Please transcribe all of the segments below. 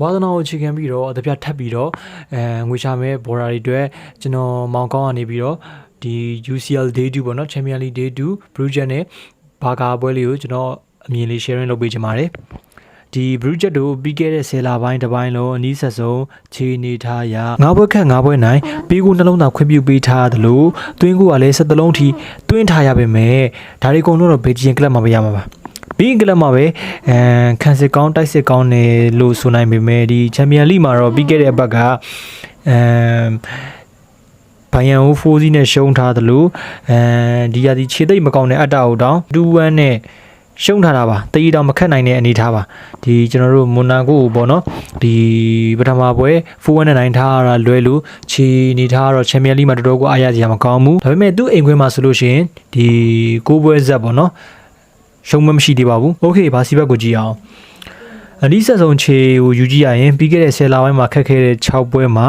ဝါသနာကိုအခြေခံပြီးတော့အတပြထပ်ပြီးတော့အဲငွေချမဲ့ဘော်ဒါတွေအတွက်ကျွန်တော်မောင်ကောင်းကနေပြီးတော့ဒီ UCL Day 2ပေါ့နော် Champion League Day 2 Bruges နဲ့ဘာကာပွဲလေးကိုကျွန်တော်အမြင်လေး sharing လုပ်ပေးချင်ပါတယ်ဒီ Bruges တို့ပြီးခဲ့တဲ့10လပိုင်းတစ်ပိုင်းလုံးအနည်းဆက်ဆုံးခြေနေထားရာငါးဘွဲခန့်ငါးဘွဲနိုင်ပြီးကိုနှလုံးသားခွင့်ပြုပေးထားသလိုတွင်းကိုကလည်းဆက်တလုံးထိတွင်းထားရပါမယ်ဒါတွေအကုန်လုံးတော့ဘေဂျီယန်ကလပ်မှာပဲရမှာပါ ဘင်းကလပ်မှာပဲအဲခံစစ်ကောင်းတိုက်စစ်ကောင်းတယ်လို့ဆိုနိုင်ပေမဲ့ဒီချန်ပီယံလိမှာတော့ပြီးခဲ့တဲ့အပတ်ကအဲဘိုင်ယန်ဟိုဖိုးစီးနဲ့ရှုံးထားသလိုအဲဒီရာဒီခြေသိပ်မကောင်းတဲ့အတ္တကိုတောင်2-1နဲ့ရှုံးထားတာပါတတိတောင်မခတ်နိုင်တဲ့အနေထားပါဒီကျွန်တော်တို့မွန်နာကိုကိုပေါ့နော်ဒီပထမပွဲ4-1နဲ့နိုင်ထားတာလွဲလို့ခြေနေထားတော့ချန်ပီယံလိမှာတော်တော်ကိုအားရစရာမကောင်းဘူးဒါပေမဲ့သူ့အိမ်ခွင်းမှာဆိုလို့ရှိရင်ဒီကိုပွဲဇက်ပေါ့နော် ရှုံးမမရှိသေးပါဘူး။ Okay ဘာစီဘက်ကိုကြည့်အောင်။အနည်းဆက်ဆုံးခြေကိုယူကြည့်ရရင်ပြီးခဲ့တဲ့10လပိုင်းမှာခက်ခဲတဲ့6ပွဲမှာ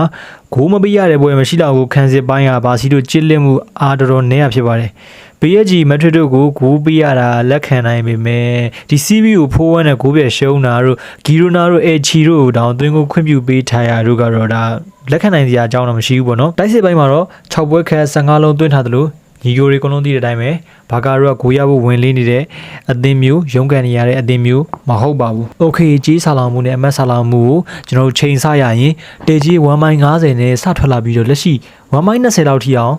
ဂိုးမပေးရတဲ့ပွဲမရှိတော့ဘူးခံစစ်ပိုင်းကဘာစီတို့ကြစ်လက်မှုအားတော်တော်နည်းရဖြစ်ပါတယ်။ PSG Madrid တို့ကိုဂိုးပေးရတာလက်ခံနိုင်ပေမဲ့ဒီ CB ကိုဖိုးဝမ်းနဲ့ဂိုးပြရှုံးတာတို့ဂီရိုနာတို့အချီတို့တောင်သွင်းကိုခွင့်ပြုပေးထားရတို့ကတော့ဒါလက်ခံနိုင်စရာအကြောင်းတော့မရှိဘူးပေါ့နော်။တိုက်စစ်ပိုင်းမှာတော့6ပွဲခက်15လုံးသွင်းထားသလို ညီကိုတွေအကုန်လုံးသိတဲ့အတိုင်းပဲဘာကာတို့ကကိုရဖို့ဝင်လေးနေတဲ့အသင်းမျိုးရုန်းကန်နေရတဲ့အသင်းမျိုးမဟုတ်ပါဘူး။ Okay ကြီးဆာလောင်မှုနဲ့အမတ်ဆာလောင်မှုကိုကျွန်တော်တို့ချိန်ဆရရင်တေကြီး1.50နဲ့စထွက်လာပြီးတော့လက်ရှိ1.20လောက်ထိအောင်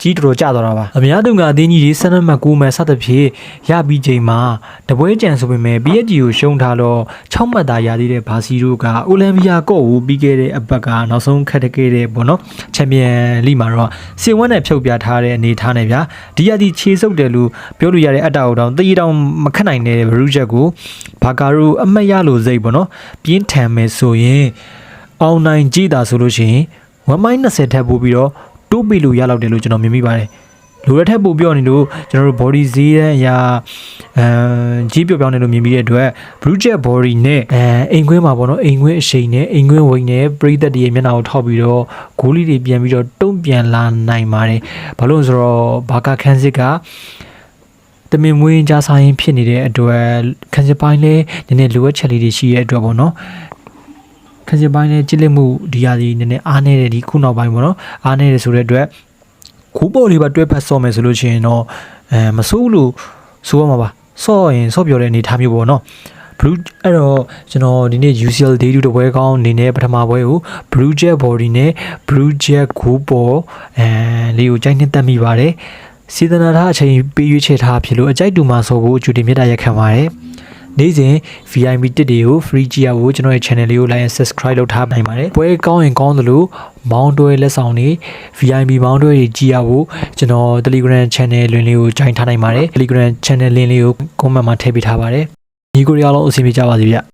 ကြီးတော်တော်ကျသွားတာပါအများသူကအသင်းကြီးတွေဆန်းနမှတ်9မှတ်စသဖြင့်ရပြီးချိန်မှာတပွဲကြံဆိုပေမဲ့ PSG ကိုရှုံးထားတော့6မှတ်သာရသေးတဲ့ဘာစီတို့ကအိုလံပီယာကော့ကိုပြီးခဲ့တဲ့အပတ်ကနောက်ဆုံးခက်တခဲ့တဲ့ပေါ့နော်ချန်ပီယံလိမှာတော့စင်ဝန်းနဲ့ဖြုတ်ပြထားတဲ့အနေထားနဲ့ဗျာဒီရသည်ခြေဆုပ်တယ်လို့ပြောလို့ရတဲ့အတ္တအတောင်တည်တောင်မခက်နိုင်တဲ့ဘရူးချက်ကိုဘာကာရိုအမှတ်ရလို့စိတ်ပေါ့နော်ပြင်းထန်မယ်ဆိုရင်အောင်နိုင်ကြည့်တာဆိုလို့ရှိရင်1.20ထပ်ပို့ပြီးတော့ တိုးပေးလို့ရလောက်တယ်လို့ကျွန်တော်မြင်မိပါတယ်လိုရထက်ပို့ပြောနေလို့ကျွန်တော်တို့ body ဈေးတဲ့အရာအဲကြီးပြောပြောင်းနေလို့မြင်ပြီးတဲ့အတွက် blue jet body နဲ့အဲအိမ်ခွင်းမှာပေါ့နော်အိမ်ခွင်းအရှိန်နဲ့အိမ်ခွင်းဝိန်နဲ့ပရိသတ်တွေရဲ့မျက်နှာကိုထောက်ပြီးတော့ဂိုးလေးတွေပြန်ပြီးတော့တုံ့ပြန်လာနိုင်ပါတယ်ဘာလို့လဲဆိုတော့ဘာကာခန်းစစ်ကတမင်မွေးကြားဆိုင်ဖြစ်နေတဲ့အတွက်ခန်းစစ်ပိုင်းလေးနည်းနည်းလိုအပ်ချက်လေးတွေရှိတဲ့အတွက်ပေါ့နော် ခန်းစင်ပိုင်းနဲ့ကြစ်လက်မှုဒီဟာဒီနည်းနည်းအားနေတယ်ဒီခုနောက်ပိုင်းပေါ့နော်အားနေတယ်ဆိုတဲ့အတွက်ခိုးပေါ်လေးပါတွဲဖက်ဆော့မယ်ဆိုလို့ရှိရင်တော့အဲမစိုးဘူးလို့ဆိုရမှာပါဆော့ရင်ဆော့ပြောတဲ့အနေထားမျိုးပေါ့နော် blue အဲ့တော့ကျွန်တော်ဒီနေ့ UCL Day 2တပွဲကောင်းအနေနဲ့ပထမပွဲကို blue jet body နဲ့ blue jet ကိုပေါ်အဲလေးကိုကြိုက်နှစ်သက်မိပါတယ်စေတနာထားအချိန်ပေးရွေးချယ်ထားဖြစ်လို့အကြိုက်တူမှာဆိုဖို့အကျူတင်မြတ်တာရက်ခံပါတယ် နေ့စဉ် VIP တစ်တွေကို free ကြည့်ရဖို့ကျွန်တော်ရဲ့ channel လေးကို like and subscribe လုပ်ထားနိုင်ပါတယ်ပွဲကောင်းရင်ကောင်းသလိုမောင်းတွဲလက်ဆောင်တွေ VIP မောင်းတွဲတွေကြည့်ရဖို့ကျွန်တော် Telegram channel လင်းလေးကို join ထားနိုင်ပါတယ် Telegram channel link လေးကို comment မှာထည့်ပေးထားပါတယ်ညီကိုရီအားလုံးအဆင်ပြေကြပါစေဗျ